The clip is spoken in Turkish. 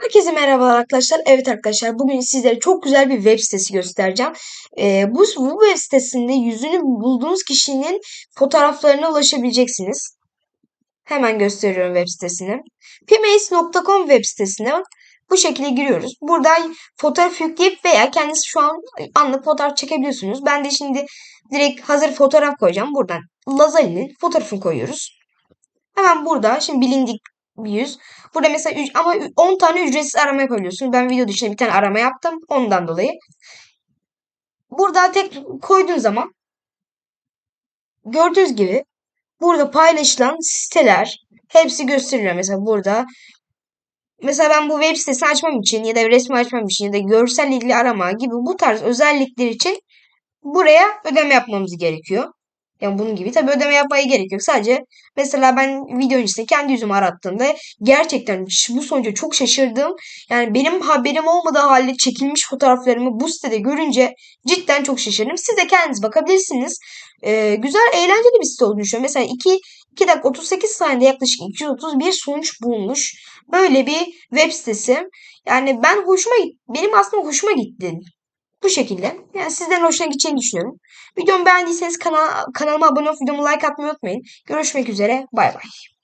Herkese merhabalar arkadaşlar. Evet arkadaşlar bugün sizlere çok güzel bir web sitesi göstereceğim. Ee, bu, bu web sitesinde yüzünü bulduğunuz kişinin fotoğraflarına ulaşabileceksiniz. Hemen gösteriyorum web sitesini. pmace.com web sitesine bu şekilde giriyoruz. Burada fotoğraf yükleyip veya kendisi şu an anlık fotoğraf çekebiliyorsunuz. Ben de şimdi direkt hazır fotoğraf koyacağım. Buradan Lazali'nin fotoğrafını koyuyoruz. Hemen burada şimdi bilindik bir yüz. Burada mesela ama 10 tane ücretsiz arama yapabiliyorsunuz. Ben video dışında bir tane arama yaptım. Ondan dolayı. Burada tek koyduğun zaman gördüğünüz gibi burada paylaşılan siteler hepsi gösteriliyor. Mesela burada mesela ben bu web sitesi açmam için ya da resmi açmam için ya da görsel ilgili arama gibi bu tarz özellikler için buraya ödeme yapmamız gerekiyor. Yani bunun gibi. Tabii ödeme yapmaya gerek yok. Sadece mesela ben video öncesinde kendi yüzümü arattığımda gerçekten bu sonuca çok şaşırdım. Yani benim haberim olmadığı halde çekilmiş fotoğraflarımı bu sitede görünce cidden çok şaşırdım. Siz de kendiniz bakabilirsiniz. Ee, güzel, eğlenceli bir site olduğunu düşünüyorum. Mesela 2, 2 dakika 38 saniyede yaklaşık 231 sonuç bulmuş. Böyle bir web sitesi. Yani ben hoşuma benim aslında hoşuma gitti. Bu şekilde. Yani sizden hoşuna gideceğini düşünüyorum. Videomu beğendiyseniz kanal, kanalıma abone olup videomu like atmayı unutmayın. Görüşmek üzere. Bay bay.